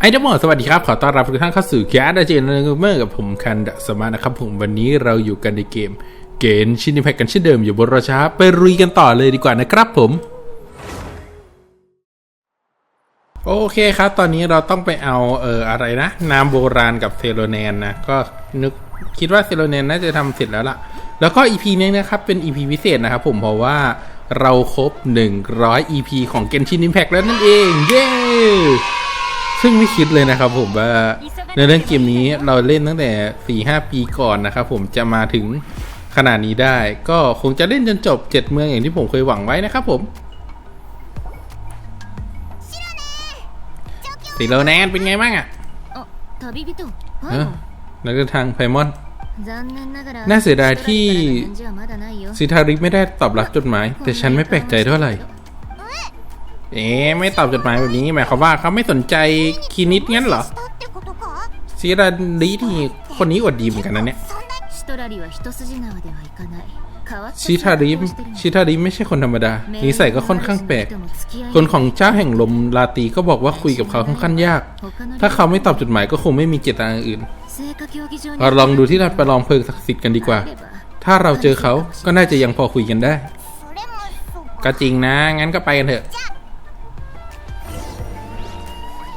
ไอเดมอนสวัสดีครับ ขอต้อนรับทุกท่านเข้าสู่แคสเจนเนอร์เมอร์กับผมคันดะสมานะครับผมวันนี้เราอยู่กันในเกม เกมชินิแพคกันเช่นเดิมอยู่บนราชาไปรุยกันต่อเลยดีกว่านะครับผม โอเคครับ ตอนนี้เราต้องไปเอาเอ่ออะไรนะนามโบราณกับเซโลแนนนะ ก็นึกคิดว่าเซโลแนนน่าจะทำเสร็จแล้วล่ะ แล้วก็ EP นี้นะครับเป็น EP พิเศษนะครับผมเพราะว่าเราครบ 100 EP ของ Genshin Impact แล้วนั่นเอง เย้ ซึ่งไม่คิดเลยนะครับผมว่าในเรื่องเกมนี้เราเล่นตั้งแต่ 4-5 ปีก่อนนะครับผมจะมาถึงขนาดนี้ได้ ก็คงจะเล่นจนจบ 7 เมืองอย่างที่ผมเคยหวังไว้นะครับผมสิโรแนนเป็นไงบ้างอะนักเดินทางไพมอน น่าเสียดายที่ซิทาริไม่ได้ตอบรับจดหมาย แต่ฉันไม่แปลกใจเท่าไหร่ เอ๊ไม่ตอบจดหมายแบบนี้หมายความว่าเขาไม่สนใจคีนิดงั้นเหรอซีราดีนี่คนนี้อดดีเหมือนกันนะเนี่ยชิทาริมชิทาริมไม่ใช่คนธรรมดา นิสัยก็ค่อนข้างแปลก คนของเจ้าแห่งลมลาตีก็บอกว่าคุยกับเขาค่อนข้างยาก ถ้าเขาไม่ตอบจดหมายก็คงไม่มีเจตนาอื่น เราลองดูที่ลานประลองเพลิงศักดิ์สิทธิ์กันดีกว่า ถ้าเราเจอเขาก็น่าจะยังพอคุยกันได้ ก็จริงนะ งั้นก็ไปกันเถอะ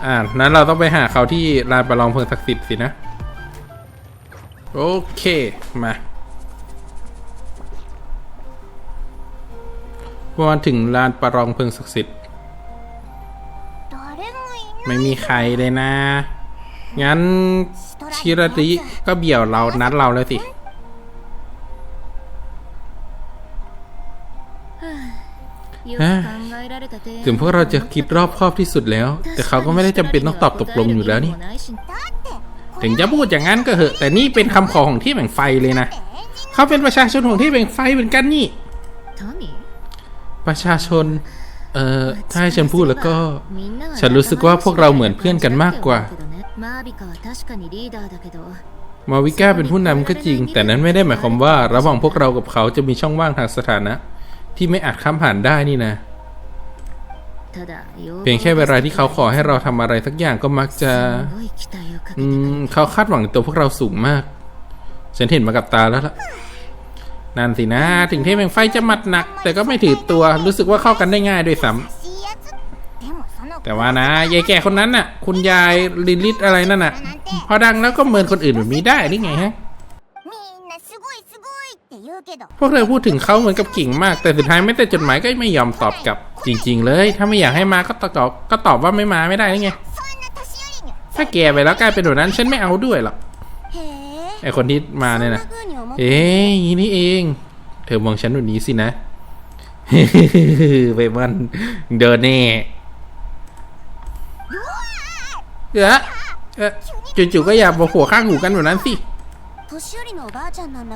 อ่านั้นเราต้องไปหาเขาที่ลานประลองเพลิงศักดิ์สิทธิ์สินะ โอเค มาพอมาถึงลานประลองเพลิงศักดิ์สิทธิ์ไม่มีใครเลยนะ งั้นชิรติก็เบี่ยวเรานัดเราแล้วสิ ถึงพวกเราจะคิดรอบครอบที่สุดแล้ว แต่เขาก็ไม่ได้จำเป็นต้องตอบตกลงอยู่แล้วนี่ ถึงจะพูดอย่างนั้นก็เหอะ แต่นี่เป็นคำขอของที่แบ่งไฟเลยนะ เขาเป็นประชาชนของที่แบ่งไฟเหมือนกันนี่ ประชาชน เอ่อ ถ้าให้ฉันพูดแล้วก็ ฉันรู้สึกว่าพวกเราเหมือนเพื่อนกันมากกว่า มาวิก้าเป็นผู้นำก็จริง แต่นั้นไม่ได้หมายความว่า ระหว่างพวกเรากับเขาจะมีช่องว่างทางสถานะ ที่ไม่อาจข้ามผ่านได้นี่นะ เพียงแค่เวลาที่เขาขอให้เราทำอะไรสักอย่างก็มักจะเขาคาดหวังตัวพวกเราสูงมาก ฉันเห็นมากับตาแล้วล่ะนั่นสินะ ถึงเทพแห่งไฟจะมัดหนัก แต่ก็ไม่ถือตัวรู้สึกว่าเข้ากันได้ง่ายด้วยซ้ำแต่ว่านะยายแก่คนนั้นน่ะ คุณยายลิลิตอะไรนั่นน่ะ พอดังแล้วก็เมินคนอื่นแบบนี้ได้นี่ไงฮะ พวกเธอพูดถึงเขาเหมือนกับกิ่งมาก แต่สุดท้ายไม่แต่จดหมายก็ไม่ยอมตอบกลับ จริง ๆ เลย ถ้าไม่อยากให้มาก็ตอบก็ตอบว่าไม่มาไม่ได้ไง ถ้าแกไปแล้วกลายเป็นแบบนั้นฉันไม่เอาด้วยหรอกไอคนที่มาเนี่ยนะเอ้ยนี่เอง เธอมองฉันแบบนี้สินะไปมันเดินแน่เอ๊ะจู่ๆก็อยากมาโผล่ข้างหูกันแบบนั้นสิ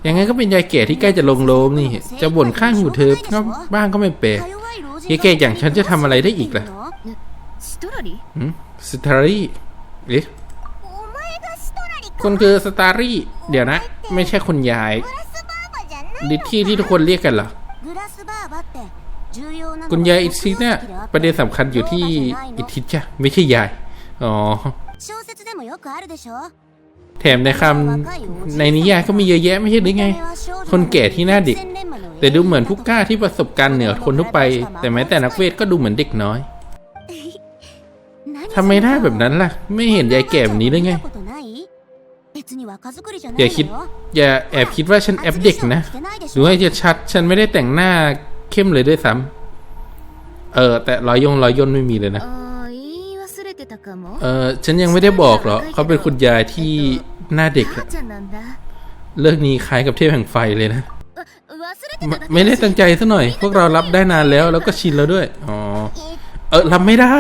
ยังไงก็เป็นยายแก่ที่ใกล้จะลงโลมนี่ จะบ่นข้างหูเธอบ้างก็ไม่เปรกยายแก่อย่างฉันจะทำอะไรได้อีกล่ะสตารี่เอคนคือสตารี่ เดี๋ยวนะ ไม่ใช่คนยายดิที่ที่ทุกคนเรียกกันเหรอคุณยายอิทิเนี่ยประเด็นสำคัญอยู่ที่อิทิจ้ะไม่ใช่ยาย อ๋อ แถมในคำในนิยายก็มีเยอะแยะไม่ใช่หรือไง คนแก่ที่หน้าเด็ก แต่ดูเหมือนผู้กล้าที่ประสบการณ์เหนือคนทั่วไป แต่แม้แต่นักเวทก็ดูเหมือนเด็กน้อยทำไมหน้าแบบนั้นล่ะ ไม่เห็นยายแก่แบบนี้เลยไง อย่าคิด อย่าแอบคิดว่าฉันแอบเด็กนะหรือว่าจะชัด ฉันไม่ได้แต่งหน้าเข้มเลยด้วยซ้ำเออ แต่รอยยงรอยย่นไม่มีเลยนะ เออฉันยังไม่ได้บอกหรอกเขาเป็นคุณยายที่หน้าเด็กเรื่องนี้คล้ายกับเทพแห่งไฟเลยนะไม่ได้ตั้งใจซะหน่อย พวกเรารับได้นานแล้ว แล้วก็ชินแล้วด้วย อ๋อ เออรับไม่ได้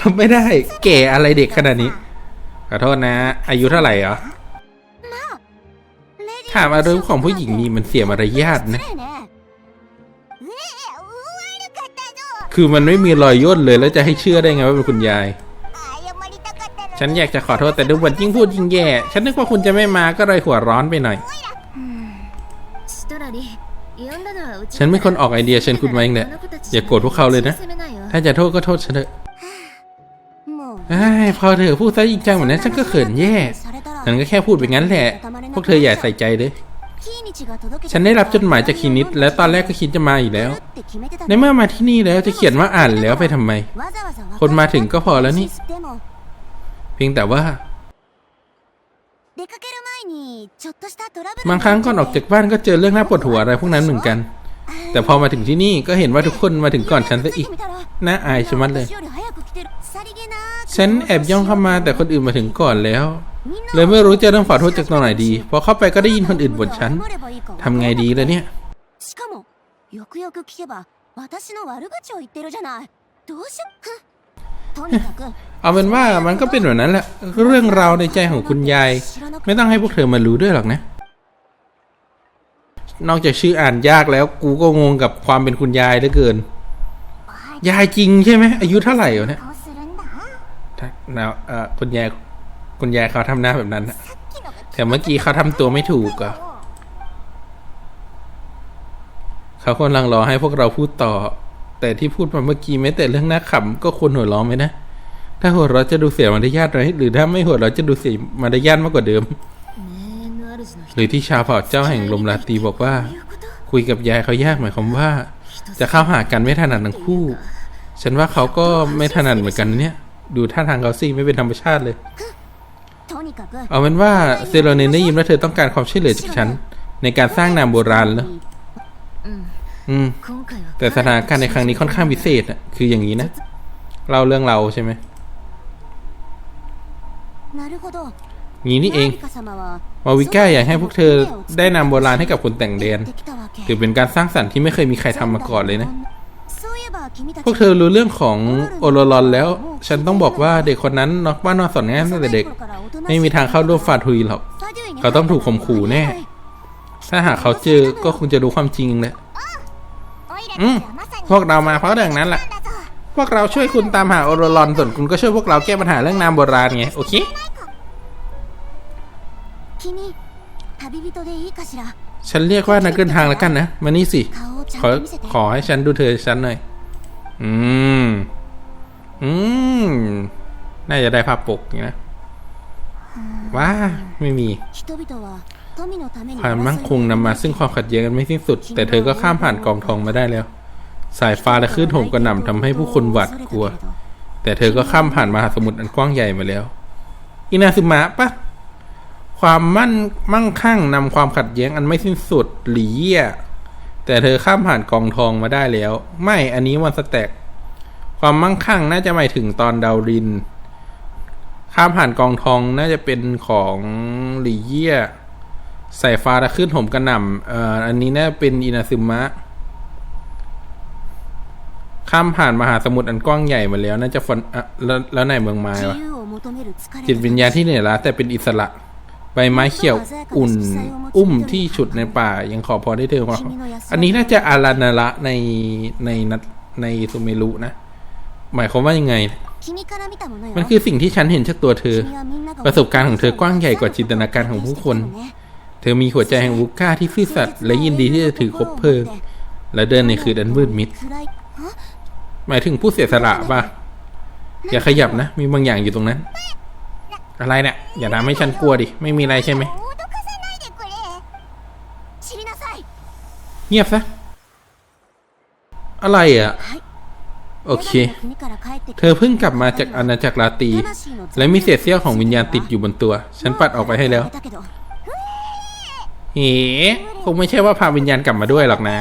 รับไม่ได้ แก่อะไรเด็กขนาดนี้ ขอโทษนะ อายุเท่าไหร่เหรอ ถามอารมณ์ของผู้หญิงนี่มันเสียมารยาทนะ คือมันไม่มีรอยย่นเลยแล้วจะให้เชื่อได้ไงว่าเป็นคุณยาย ฉันอยากจะขอโทษแต่ดูเหมือนยิ่งพูดยิ่งแย่ ฉันนึกว่าคุณจะไม่มาก็เลยหัวร้อนไปหน่อย ฉันไม่คนออกไอเดียเชิญคุณมาเองแหละอย่าโกรธพวกเขาเลยนะ ถ้าจะโทษก็โทษฉันเถอะพอเธอพูดซะจริงจังเหมือนนั้นฉันก็เขินแย่ฉันก็แค่พูดไปงั้นแหละ พวกเธออย่าใส่ใจเลย ฉันได้รับจดหมายจากคินิด และตอนแรกก็คิดจะมาอีกแล้ว ในเมื่อมาที่นี่แล้วจะเขียนว่าอ่านแล้วไปทำไม คนมาถึงก็พอแล้วนี่ เพียงแต่ว่า บางครั้งก่อนออกจากบ้านก็เจอเรื่องน่าปวดหัวอะไรพวกนั้นเหมือนกัน แต่พอมาถึงที่นี่ก็เห็นว่าทุกคนมาถึงก่อนฉันซะอีก น่าอายชะมัดเลย ฉันแอบย่องเข้ามาแต่คนอื่นมาถึงก่อนแล้ว เลยไม่รู้จะเริ่มขอโทษจากตรงไหนดี พอเข้าไปก็ได้ยินคนอื่นบ่นฉันทำไงดีล่ะเนี่ย しかもよくよく聞けば私の悪口を言ってるじゃないどうしよふんとにかく เอาเป็นว่ามันก็เป็นแบบนั้นแหละเรื่องราวในใจของคุณยาย ไม่ต้องให้พวกเธอมารู้ด้วยหรอกนะ นอกจากชื่ออ่านยากแล้วกูก็งงกับความเป็นคุณยายเหลือเกิน ยายจริงใช่ไหมอายุเท่าไหร่เนี่ยแล้วคุณยายคุณยายเขาทำหน้าแบบนั้นแต่เมื่อกี้เขาทำตัวไม่ถูกอะเขากำลังรอให้พวกเราพูดต่อ แต่ที่พูดมาเมื่อกี้แม้แต่เรื่องน่าขำก็ควรหัวเราะไหมนะ ถ้าหัวเราะจะดูเสียมารยาทไหมหรือถ้าไม่หัวเราะจะดูเสียมารยาทมากกว่าเดิม หรือที่ชาวเผ่าเจ้าแห่งลมลาตีบอกว่า คุยกับยายเขายากหมายความว่า จะเข้าหากันไม่ถนัดทั้งคู่ ฉันว่าเขาก็ไม่ถนัดเหมือนกันเนี่ย ดูท่าทางเขาสิไม่เป็นธรรมชาติเลย เอาเป็นว่าเซโรเนนได้ยินว่าเธอต้องการความช่วยเหลือจากฉันในการสร้างนามโบราณแล้ว อืม แต่สถานการณ์ในครั้งนี้ค่อนข้างพิเศษอะคืออย่างนี้นะเล่าเรื่องเราใช่ไหมงี้นี่เอง มาวิก้าอยากให้พวกเธอได้นำโบราณให้กับคนแต่งแดน ถือเป็นการสร้างสรรค์ที่ไม่เคยมีใครทำมาก่อนเลยนะ พวกเธอรู้เรื่องของโอโรลอนแล้ว ฉันต้องบอกว่าเด็กคนนั้นนอกบ้านนอนสอนง่ายตั้งแต่เด็ก ไม่มีทางเข้าร่วมฟาทุยหรอก เขาต้องถูกข่มขู่แน่ ถ้าหากเขาเจอก็คงจะรู้ความจริงแหละ อืมพวกเรามาเพราะเรื่องนั้นแหละพวกเราช่วยคุณตามหาโอโรลอนส่วนคุณก็ช่วยพวกเราแก้ปัญหาเรื่องนามโบราณไงโอเคฉันเรียกว่านักเดินทางแล้วกันนะมานี่สิขอขอให้ฉันดูเธอฉันหน่อยอืมอืมน่าจะได้ภาพปกนะว้าไม่มี ความมั่งคงนำมาซึ่งความขัดแย้งกันไม่สิ้นสุด แต่เธอก็ข้ามผ่านกองทองมาได้แล้ว สายฟ้าและคลื่นโหมกระหน่ำทำให้ผู้คนหวาดกลัว แต่เธอก็ข้ามผ่านมหาสมุทรอันกว้างใหญ่มาแล้วอินาซึมะปะความมั่นมั่งคั่งนำความขัดแย้งอันไม่สิ้นสุดหลีเยี่ยแต่เธอข้ามผ่านกองทองมาได้แล้ว ไม่อันนี้วันสแต็กความมั่งคั่งน่าจะหมายถึงตอนดาวริน ข้ามผ่านกองทองน่าจะเป็นของหลีเยี่ ใส่ฟ้าระขึ้นห่มกระหน่ำอ่ออันนี้น่าเป็นอินาซึมะ ข้ามผ่านมหาสมุทรอันกว้างใหญ่มาแล้ว น่าจะฝนแล้วแล้วไนเมืองไม้วะจิตวิญญาณที่เหนือล้าแต่เป็นอิสระ ใบไม้เขียวอุ่น อุ้มที่ฉุดในป่า ยังขอพอได้เธอมาอันนี้น่าจะอารานาระในในนัดในซูเมลุนะ หมายความว่ายังไง มันคือสิ่งที่ฉันเห็นจากตัวเธอ ประสบการณ์ของเธอกว้างใหญ่กว่าจินตนาการของผู้คน เธอมีหัวใจแห่งวูก้าที่ซื่อสัตย์และยินดีที่จะถือคบเพลิง และเดินในคืนอันมืดมิด หมายถึงผู้เสียสละปะอย่าขยับนะ มีบางอย่างอยู่ตรงนั้น อะไรเนะี่ยอย่าทำให้ฉันกลัวดิ ไม่มีอะไรใช่ไหมเงียบซะ อะไรอะ่ะ โอเค เธอเพิ่งกลับมาจากอาณาจักรลาตี และมีเศษเสี้ยวของวิญญาณติดอยู่บนตัว ฉันปัดออกไปให้แล้ว เอ๋คงไม่ใช่ว่าพาวิญญาณกลับมาด้วยหรอกนะ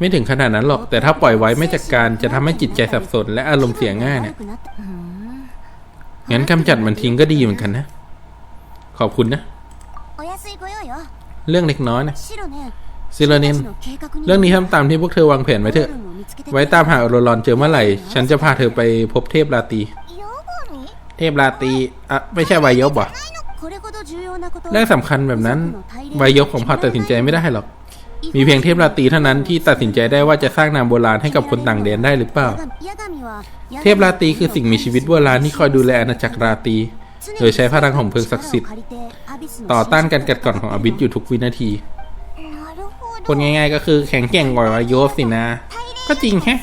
ไม่ถึงขนาดนั้นหรอก แต่ถ้าปล่อยไว้ไม่จัดการจะทำให้จิตใจสับสน และอารมณ์เสียง่ายเนี่ยงั้นกำจัดมันทิ้งก็ดีเหมือนกันนะ ขอบคุณนะ เรื่องเล็กน้อยนะซิโรนินเรื่องนี้ทำตามที่พวกเธอวางแผนไว้เถอะ ไว้ตามหาอโรลอนเจอเมื่อไหร่ ฉันจะพาเธอไปพบเทพราตี เทพราตีอะไม่ใช่วายบเหรเรื่องสำคัญแบบนั้นวายบของพอตัดสินใจไม่ได้หรอก มีเพียงเทพราตีเท่านั้นที่ตัดสินใจได้ว่าจะสร้างนามโบราณให้กับคนต่างแดนได้หรือเปล่า เทพราตีคือสิ่งมีชีวิตโบราณที่คอยดูแลอาณาจักรราตีโดยใช้พลังของเพลิงศักดิ์สิทธิ์ ต่อต้านการกัดกร่อนของอบิสอยู่ทุกวินาทีคนง่ายๆ ก็คือแข็งแกร่งกว่าวายบสินะ ก็จริงแฮะ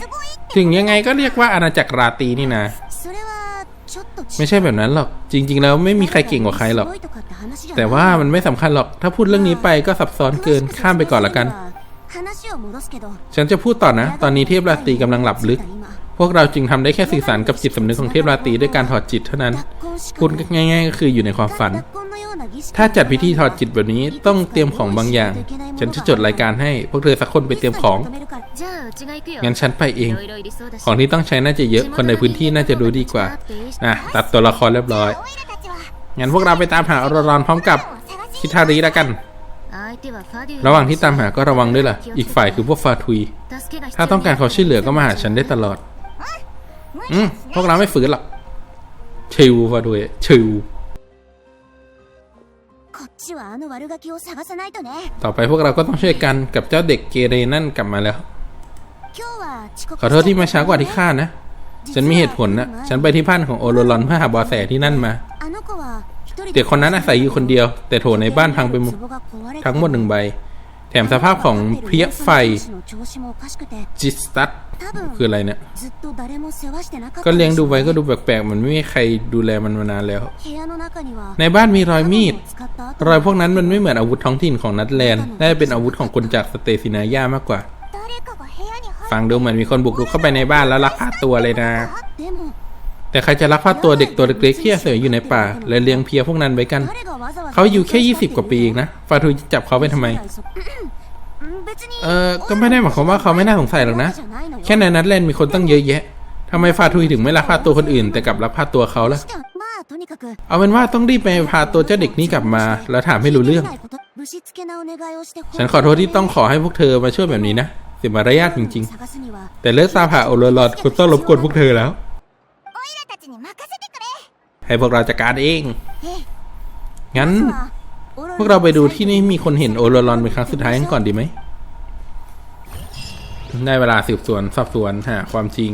ถึงยังไงก็เรียกว่าอาณาจักรราตีนี่นะ ไม่ใช่แบบนั้นหรอก จริง ๆ แล้วไม่มีใครเก่งกว่าใครหรอก แต่ว่ามันไม่สำคัญหรอก ถ้าพูดเรื่องนี้ไปก็ซับซ้อนเกิน ข้ามไปก่อนละกัน ฉันจะพูดต่อนะ ตอนนี้เทพราตรีกำลังหลับลึก พวกเราจึงทำได้แค่สื่อสารกับจิตสำนึกของเทพราตรีด้วยการถอดจิตเท่านั้นคุณง่ายๆ ก็คืออยู่ในความฝัน ถ้าจัดพิธีถอดจิตแบบนี้ต้องเตรียมของบางอย่าง ฉันจะจดรายการให้ พวกเธอสักคนไปเตรียมของ งั้นฉันไปเอง ของที่ต้องใช้น่าจะเยอะ คนในพื้นที่น่าจะรู้ดีกว่านะตัดตัวละครเรียบร้อย งั้นพวกเราไปตามหาอรรอนพร้อมกับคิทารีแล้วกันระหว่างที่ตามหาก็ระวังด้วยล่ะ อีกฝ่ายคือพวกฟาทุย ถ้าต้องการเขาช่วยเหลือก็มาหาฉันได้ตลอด อืมพวกเราไม่ฝืนหรอกชิวพาด้วยชิวต่อไปพวกเราก็ต้องช่วยกันกับเจ้าเด็กเกเรนั่นกลับมาแล้ว ขอโทษที่มาช้ากว่าที่คาดนะ ฉันมีเหตุผลนะฉันไปที่พัานของโอโรลอนเพื่อหาบอแสที่นั่นมา เด็กคนนั้นอาศัยอยู่คนเดียว แต่โถในบ้านพังไปหมดทั้งหมดหนึ่งใบ แถมสภาพของเพี้ยไฟจิตสตัต คืออะไรเนี่ย ก็เลี้ยงดูไว้ก็ดูแปลกๆเหมือนไม่มีใครดูแลมันมานานแล้ว ในบ้านมีรอยมีด รอยพวกนั้นมันไม่เหมือนอาวุธท้องถิ่นของนัตแลนด์น่าจะเป็นอาวุธของคนจากสเตซินาย่ามากกว่า ฟังดูเหมือนมีคนบุกรุกเข้าไปในบ้านแล้วลักพาตัวเลยนะ แต่ใครจะลักพาตัวเด็กตัวเล็กๆที่อาศัยอยู่ในป่า และเลี้ยงเพียพวกนั้นไว้กัน เขาอยู่แค่ยี่สิบกว่าปีเองนะฟาทูจับเขาไปทำไม เออก็ไม่ได้หมายความว่าเขาไม่น่าสงสัยหรอกนะ แค่ในนัดเล่นมีคนตั้งเยอะแยะทำไมฟาทุยถึงไม่รับพาตัวคนอื่น แต่กลับรับพาตัวเขาล่ะ เอาเป็นว่าต้องรีบไปพาตัวเจ้าเด็กนี้กลับมา แล้วถามให้รู้เรื่อง ฉันขอโทษที่ต้องขอให้พวกเธอมาช่วยแบบนี้นะเสียมารยาทจริง ๆ แต่เลิกตาผ่าโอเลอรดคุณต้องรบกวนพวกเธอแล้ว ให้พวกเราจัดการเอง งั้น พวกเราไปดูที่นี่มีคนเห็นโอเลอรนเป็นครั้งสุดท้ายกันก่อนดีไหม ได้เวลาสืบสวนสอบสวนหาความจริง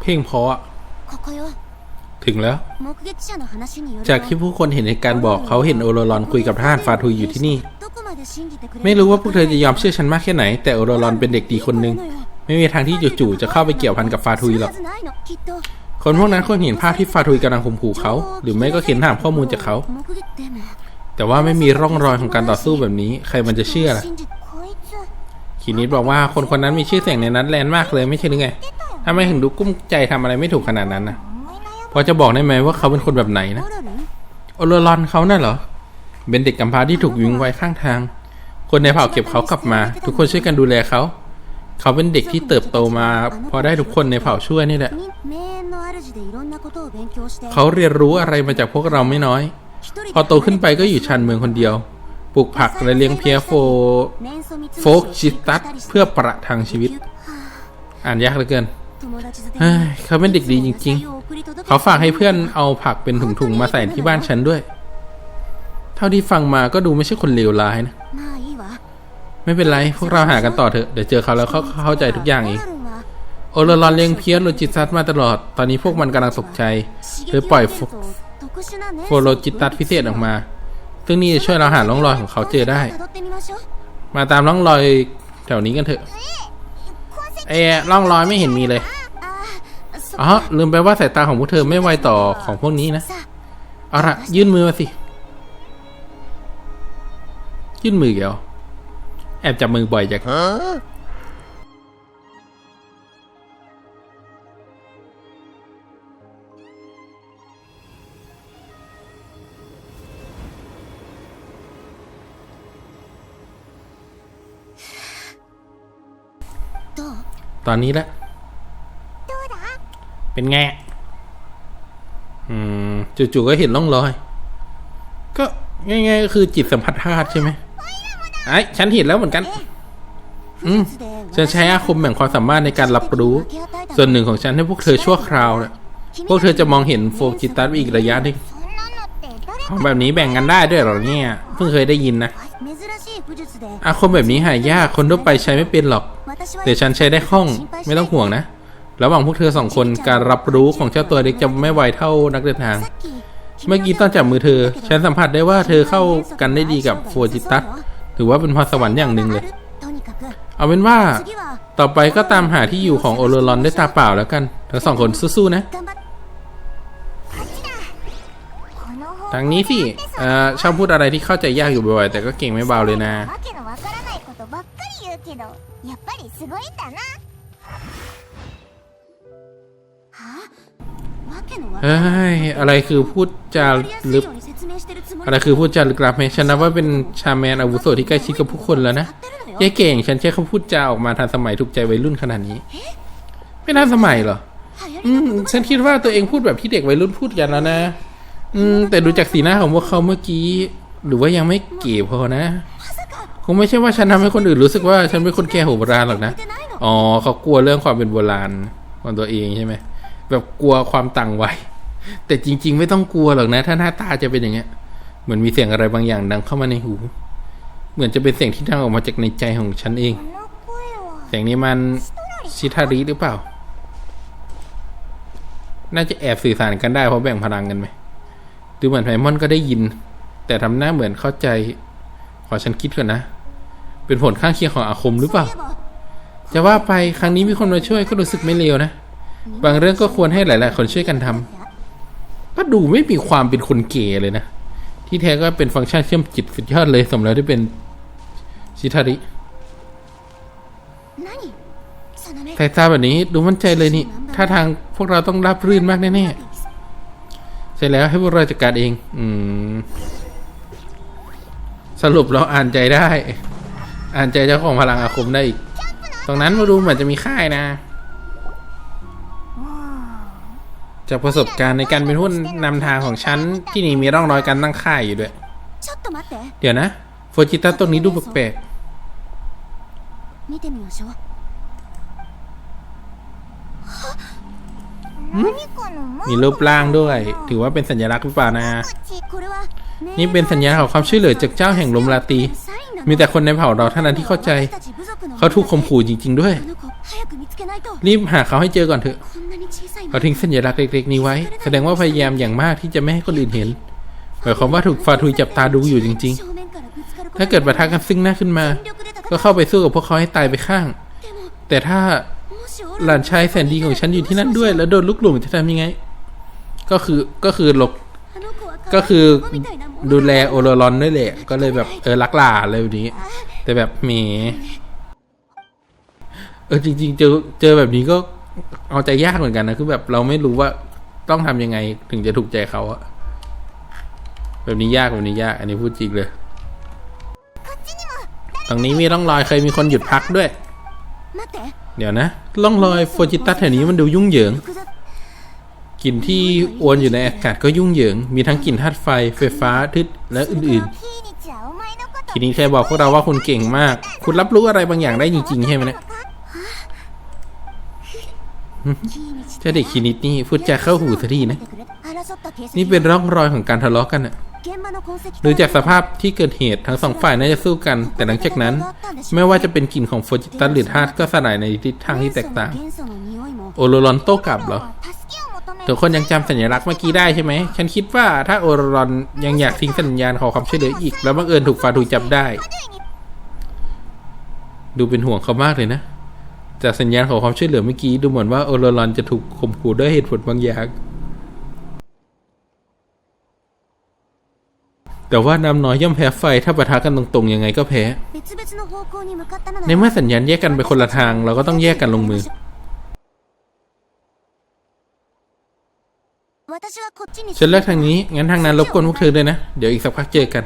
เพ่งเพราะถึงแล้ว จากที่ผู้คนเห็นในการบอกเขาเห็นโอโรลอนคุยกับทหารฟาทูยอยู่ที่นี่ ไม่รู้ว่าพวกเธอจะยอมเชื่อฉันมากแค่ไหน แต่โอโรลอนเป็นเด็กดีคนหนึ่งไม่มีทางที่จู่ๆจะเข้าไปเกี่ยวพันกับฟาทูยหรอก คนพวกนั้นคงเห็นภาพที่ฟาทุยกำลังข่มขู่เขา หรือไม่ก็เข็นถามข้อมูลจากเขา แต่ว่าไม่มีร่องรอยของการต่อสู้แบบนี้ ใครมันจะเชื่อล่ะคีนิดบอกว่าคนคนนั้นมีชื่อเสียงในนัดแลนด์มากเลยไม่ใช่หรือไงทำไมถึงดูกุ้มใจทำอะไรไม่ถูกขนาดนั้นนะพอจะบอกได้ไหมว่าเขาเป็นคนแบบไหนนะโอโลรอนเขาน่ะเหรอเป็นเด็กกำพร้าที่ถูกยิงไว้ข้างทาง คนในเผ่าเก็บเขากลับมา ทุกคนช่วยกันดูแลเขา เขาเป็นเด็กที่เติบโตมาพอได้ทุกคนในเผ่าช่วยนี่แหละ เขาเรียนรู้อะไรมาจากพวกเราไม่น้อย พอโตขึ้นไปก็อยู่ชันเมืองคนเดียว ปลูกผักและเลี้ยงเพียโฟ โฟกชิตัสเพื่อประทังชีวิต อ่านยากเหลือเกินเขาเป็นเด็กดีจริง ๆ เขาฝากให้เพื่อนเอาผักเป็นถุงๆมาใส่ที่บ้านฉันด้วย เท่าที่ฟังมาก็ดูไม่ใช่คนเลวร้ายนะ ไม่เป็นไร พวกเราหากันต่อเถอะ เดี๋ยวเจอเขาแล้วเขาเข้าใจทุกอย่างอีกโอเลรอนเลี้ยงเพี้ยนโลจิตซัสมาตลอด ตอนนี้พวกมันกำลังตกใจหรือปล่อยโฟโลจิตัสพิเศษออกมา ซึ่งนี่จะช่วยเราหาร่องรอยของเขาเจอได้ มาตามร่องรอยแถวนี้กันเถอะ เอร่องรอยไม่เห็นมีเลย อ๋อ ลืมไปว่าสายตาของพวกเธอไม่ไวต่อของพวกนี้นะ เอาละยื่นมือมาสิ ยื่นมือเกี่ยว แอบจับมือบ่อยจังどうตอนนี้แหละ เป็นไง อืม จู่ๆก็เห็นร่องรอย ก็ง่ายๆก็คือจิตสัมผัสธาตุใช่ไหม ไอ้ฉันเห็นแล้วเหมือนกัน อืมฉันใช้อาคมแห่งความสามารถในการรับรู้ ส่วนหนึ่งของฉันให้พวกเธอชั่วคราวนะพวกเธอจะมองเห็นโฟกิตัสอีกระยะหนึ่งของแบบนี้แบ่งกันได้ด้วยหรอเนี่ย เพิ่งเคยได้ยินนะ อาคมแบบนี้หายากคนทั่วไปใช้ไม่เป็นหรอก แต่ฉันใช้ได้คล่องไม่ต้องห่วงนะระหว่างพวกเธอสองคนการรับรู้ของเจ้าตัวเด็กจะไม่ไวเท่านักเดินทาง เมื่อกี้ตอนจับมือเธอ ฉันสัมผัสได้ว่าเธอเข้ากันได้ดีกับโฟจิตัส ถือว่าเป็นพรสวรรค์อย่างหนึ่งเลย เอาเป็นว่าต่อไปก็ตามหาที่อยู่ของโอโรลอนได้ตาเปล่าแล้วกัน ทั้งสองคนสู้ๆนะ ทางนี้สิเอ่อชอบพูดอะไรที่เข้าใจยากอยู่บ่อยๆแต่ก็เก่งไม่เบาเลยนะ เฮ้ยอะไรคือพูดจาลึกอะไรคือพูดจาลึกลับไหมฉันนับว่าเป็นชาแมนอาวุโสที่ใกล้ชิดกับผู้คนแล้วนะยายเก่ง ฉันใช้คำพูดจาออกมาทันสมัยถูกใจวัยรุ่นขนาดนี้ ไม่ทันสมัยเหรอ อืม ฉันคิดว่าตัวเองพูดแบบที่เด็กวัยรุ่นพูดกันแล้วนะ อืม แต่ดูจากสีหน้าของพวกเขาเมื่อกี้ หรือว่ายังไม่เก๋พอนะ คงไม่ใช่ว่าฉันทำให้คนอื่นรู้สึกว่าฉันเป็นคนแก่โโบราณหรอกนะ อ๋อ เขากลัวเรื่องความเป็นโบราณของตัวเองใช่ไหม แบบกลัวความต่างวัยแต่จริง ๆ ไม่ต้องกลัวหรอกนะ ถ้าหน้าตาจะเป็นอย่างเงี้ย เหมือนมีเสียงอะไรบางอย่างดังเข้ามาในหู เหมือนจะเป็นเสียงที่ดังออกมาจากในใจของฉันเอง เสียงนี้มันชิทาริหรือเปล่า น่าจะแอบสื่อสารกันได้เพราะแบ่งพลังกันไหมดูเหมือนไพมอนก็ได้ยิน แต่ทำหน้าเหมือนเข้าใจ ขอฉันคิดก่อนนะ เป็นผลข้างเคียงของอาคมหรือเปล่า จะว่าไปครั้งนี้มีคนมาช่วยก็รู้สึกไม่เลวนะ บางเรื่องก็ควรให้หลาย ๆ คนช่วยกันทำาก็ดูไม่มีความเป็นคนเก๋เลยนะ ที่แท้ก็เป็นฟังก์ชันเชื่อมจิตสุดยอดเลยสำหรับที่เป็นชิทาริสายตาแบบนี้ดูมั่นใจเลยนี่ท่าทางพวกเราต้องรับรื่นมากแน่ๆใช่แล้วให้พวกเราจัดการเอง อืม สรุปเราอ่านใจได้ อ่านใจเจ้าของพลังอาคมได้อีก ตรงนั้นมาดูเหมือนจะมีค่ายนะ จากประสบการณ์ในการเป็นหุ้นนำทางของฉันที่นี่มีร่องรอยการตั้งค่ายอยู่ด้วย เดี๋ยวนะโฟจิตะต้นนี้ดูแปลกมีรูปร่างด้วย ถือว่าเป็นสัญลักษณ์หรือเปล่านะ นี่เป็นสัญญาณของความช่วยเหลือจากเจ้าแห่งลมราตี มีแต่คนในเผ่าเราเท่านั้นที่เข้าใจ เขาถูกข่มขู่จริง ๆ ด้วย รีบหาเขาให้เจอก่อนเถอะ เขาทิ้งสัญลักษณ์เล็กๆนี้ไว้ แสดงว่าพยายามอย่างมากที่จะไม่ให้คนอื่นเห็นหมายความว่าถูกฟาทุยจับตาดูอยู่จริง ๆ ถ้าเกิดปะทะกันซึ่งหน้าขึ้นมา ก็เข้าไปสู้กับพวกเขาให้ตายไปข้าง แต่ถ้าหลานชายแสนดีของฉันอยู่ที่นั่นด้วย แล้วโดนลุกหลงจะทำยังไง ก็คือก็คือหลบก็คือดูแลโอโรลอนด้วยแหละ ก็เลยแบบเออลักหลาอะไรแบบนี้ แต่แบบเมเออจริง ๆ เจอเจอแบบนี้ก็ เอาใจยากเหมือนกันนะคือแบบเราไม่รู้ว่าต้องทำยังไงถึงจะถูกใจเขาอะแบบนี้ยากแบบนี้ยาก อันนี้พูดจริงเลยตรงนี้มีร่องรอยเคยมีคนหยุดพักด้วย เดี๋ยวนะร่องรอยโฟจิตัสแถวนี้มันดูยุ่งเหยิงกลิ่นที่อวนอยู่ในอากาศก็ยุ่งเหยิง มีทั้งกลิ่นธาตุไฟไฟฟ้าทึดและอื่นๆทีนี้แค่บอกพวกเราว่าคุณเก่งมาก คุณรับรู้อะไรบางอย่างได้จริงๆใช่ไหมเนะี่ย เจ้าด็คินิดนี่ฟุตจาเข้าหูซะทีนะ นี่เป็นร่องรอยของการทะเลาะกันอะหรือจากสภาพที่เกิดเหตุทั้งสองฝ่ายน่าจะสู้กัน แต่หลังจากนั้น ไม่ว่าจะเป็นกลิ่นของโฟจิตัสหรือธาตก็สลายในทิศทางที่แตกต่าง โอโรรอนโต้กลับเหรอทุกคนยังจำสัญลักษณ์เมื่อกี้ได้ใช่ไหม ฉันคิดว่าถ้าโอโรรอนยังอยากทิ้งสัญญาณขอความช่วยเหลืออีก แล้วบังเอิญถูกฟาดูจับได้ ดูเป็นห่วงเขามากเลยนะ จากสัญญาณของความช่วยเหลือเมื่อกี้ดูเหมือนว่าโอโรลอนจะถูกข่มขู่ด้วยเหตุผลบางอย่างแต่ว่าน้ำน้อยย่อมแพ้ไฟถ้าปะทะกันตรงๆยังไงก็แพ้ ในเมื่อสัญญาณแยกกันไปคนละทาง เราก็ต้องแยกกันลงมือ ฉันเลือกทางนี้ งั้นทางนั้นรบกวนพวกเธอด้วยนะ เดี๋ยวอีกสักพักเจอกัน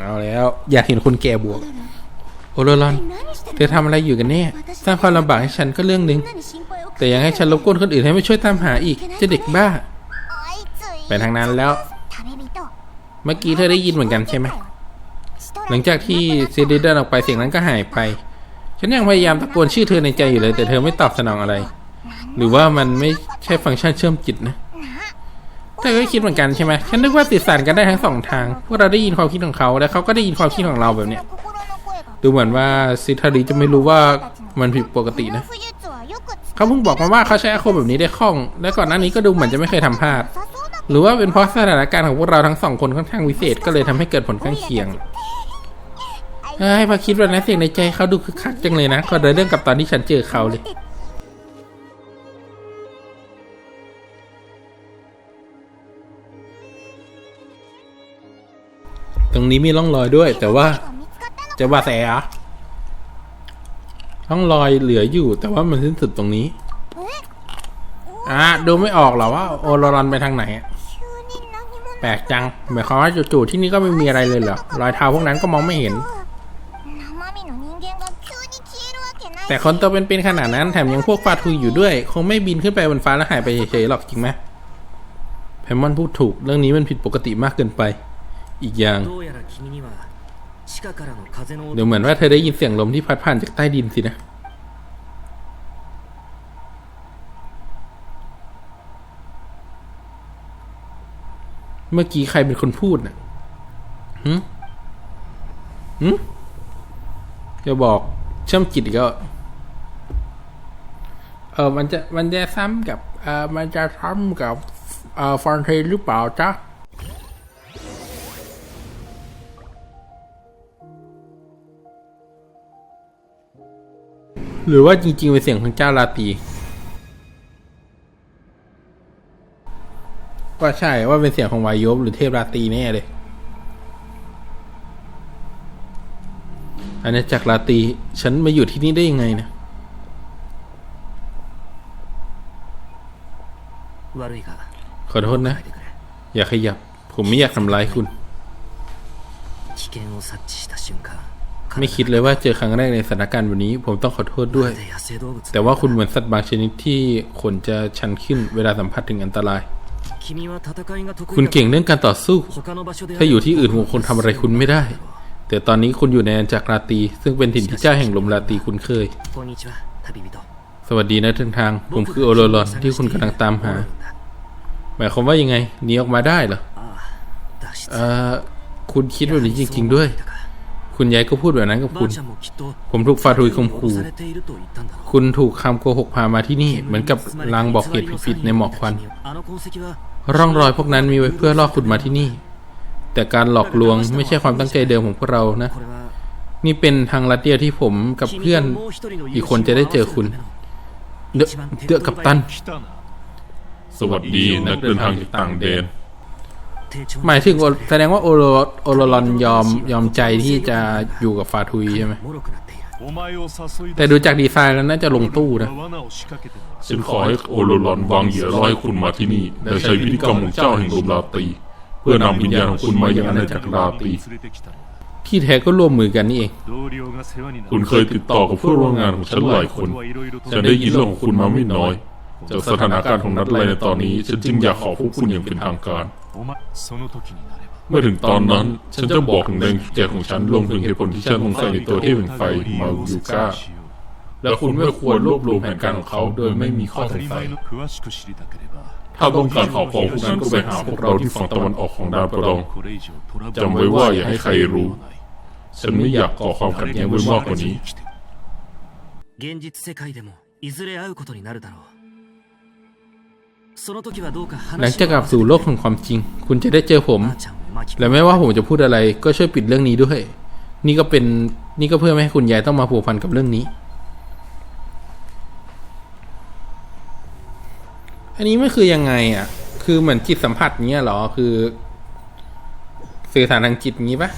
เอาแล้ว อยากเห็นคุณแก่บวก โอโรลอน เธอทำอะไรอยู่กันแน่สร้างความลำบากให้ฉันก็เรื่องหนึ่ง แต่ยังให้ฉันรบกวนคนอื่นให้ไม่ช่วยตามหาอีกจะเด็กบ้า ไปทางนั้นแล้ว เมื่อกี้เธอได้ยินเหมือนกันใช่ไหม หลังจากที่เซเดเดินออกไปเสียงนั้นก็หายไป ฉันยังพยายามตะโกนชื่อเธอในใจอยู่เลย แต่เธอไม่ตอบสนองอะไร หรือว่ามันไม่ใช่ฟังก์ชันเชื่อมจิตนะเธอก็คิดเหมือนกันใช่ไหมฉันนึกว่าสื่อสารกันได้ทั้งสองทาง พวกเราได้ยินความคิดของเขา และเขาก็ได้ยินความคิดของเราแบบเนี้ย ดูเหมือนว่าซิทารีจะไม่รู้ว่ามันผิดปกตินะ เขาเพิ่งบอกมาว่าเขาใช้อาคมแบบนี้ได้คล่อง และก่อนหน้านี้ก็ดูเหมือนจะไม่เคยทำพลาด หรือว่าเป็นเพราะสถานการณ์ของพวกเราทั้งสองคนค่อนข้างวิเศษก็เลยทำให้เกิดผลข้างเคียงให้พอคิดว่านะเสียงในใจเขาดูคึกคักจังเลยนะก็เลยเรื่องกับตอนที่ฉันเจอเขาเลยตรงนี้มีร่องรอยด้วย แต่ว่า จะว่าแสอะต้องรอยเหลืออยู่ แต่ว่ามันสิ้นสุดตรงนี้อะดูไม่ออกหรอว่าโอรอนไปทางไหนแปลกจังหมายความว่าจู่ๆที่นี่ก็ไม่มีอะไรเลยเหรอรอยเท้าพวกนั้นก็มองไม่เห็น แต่คนตัวเป็นๆขนาดนั้นแถมยังพวกฟาทูอยู่ด้วย คงไม่บินขึ้นไปบนฟ้าแล้วหายไปเฉยๆหรอกจริงไหมแพมมอนพูดถูกเรื่องนี้มันผิดปกติมากเกินไป อีกอย่าง เดี๋ยวเหมือนว่าเธอได้ยินเสียงลมที่พัดผ่านจากใต้ดินสินะ เมื่อกี้ใครเป็นคนพูดน่ะหืมหืมจะบอกเชื่อมจิตกแล้วเออมันจะมันจะซ้ำกับ เออมันจะซ้ำกับ เออฟอนเทนหรือเปล่าจ๊ะ หรือว่าจริงๆเป็นเสียงของเจ้าลาตรีก็ใช่ว่าเป็นเสียงของวายบหรือเทพราตรีแน่เลย อันนี้จากราตรีฉันมาอยู่ที่นี่ได้ยังไงนะ 悪いが ขอโทษนะ 書いてくれ อย่าขยับ ผมไม่อยากทำร้ายคุณ 危険を察知した瞬間 ไม่คิดเลยว่าเจอครั้งแรกในสถานการณ์วันนี้ ผมต้องขอโทษด้วย แต่ว่าคุณเหมือนสัตว์บางชนิดที่ขนจะชันขึ้นเวลาสัมผัสถึงอันตราย คุณเก่งเรื่องการต่อสู้ ถ้าอยู่ที่อื่นผมคงทำอะไรคุณไม่ได้ แต่ตอนนี้คุณอยู่ในอาณจักรราตี ซึ่งเป็นถิ่นที่เจ้าแห่งลมราตีคุณเคย สวัสดีนะทางทาง ผมคือโอโรลอนที่คุณกำลังตามหา หมายความว่ายังไงหนีออกมาได้เหรอเออคุณคิดแบบนี้จริง ๆ ด้วย คุณยายก็พูดแบบนั้นกับคุณ ผมถูกฟารุยข่มขู่ คุณถูกคำโกหกพามาที่นี่ เหมือนกับลางบอกเหตุผิดในหมอกควัน ร่องรอยพวกนั้นมีไว้เพื่อล่อคุณมาที่นี่ แต่การหลอกลวงไม่ใช่ความตั้งใจเดิมของพวกเรานะ นี่เป็นทางลัดเดียวที่ผมกับเพื่อนอีกคนจะได้เจอคุณ เดือเดือกับตัน สวัสดีนักเดินทางจากต่างแดน หมายถึงแสดงว่าโอโรโอโรลอนยอมยอมใจที่จะอยู่กับฟาทุยใช่ไหมแต่ดูจากดีไซน์แล้วน่าจะลงตู้นะฉันขอให้โอโรลอนวางเหยื่อร้อยคุณมาที่นี่และใช้วิธีกรรมของเจ้าแห่งลมลาตีเพื่อนำวิญญาณของคุณมายังอาณจักรลาตีที่แท้ก็ร่วมมือกันนี่เอง คุณเคยติดต่อกับเพื่อนร่วมงานของฉันหลายคน ฉันได้ยินเรื่องของคุณมาไม่น้อย จากสถานการณ์ของนัดไลในตอนนี้ ฉันจึงอยากขอพบคุณอย่างเป็นทางการ เมื่อถึงตอนนั้น ฉันจะบอกถึงแรงจูงใจของฉันรวมถึงเหตุผลที่ฉันสงสัยในตัวเทพแห่งไฟมายูก้า และคุณไม่ควรรวบรวมแผนการของเขาโดยไม่มีข้อสงสัย ถ้าต้องการข่าวของพวกนั้นก็ไปหาพวกเราที่ฝั่งตะวันออกของดาวประดอง จำไว้ว่าอย่าให้ใครรู้ ฉันไม่อยากก่อความขัดแย้งไว้มากกว่านี้ 現実世界でもいずれ会うことになるだろうその時はどうか หลังจากกลับสู่โลกของความจริง คุณจะได้เจอผม และไม่ว่าผมจะพูดอะไร ก็ช่วยปิดเรื่องนี้ด้วย นี่ก็เป็นนี่ก็เพื่อไม่ให้คุณยายต้องมาผูกพันกับเรื่องนี้ อันนี้มันคือยังไงอะ คือเหมือนจิตสัมผัสเนี้ยหรอ คือ สื่อสารทางจิตงี้ปะ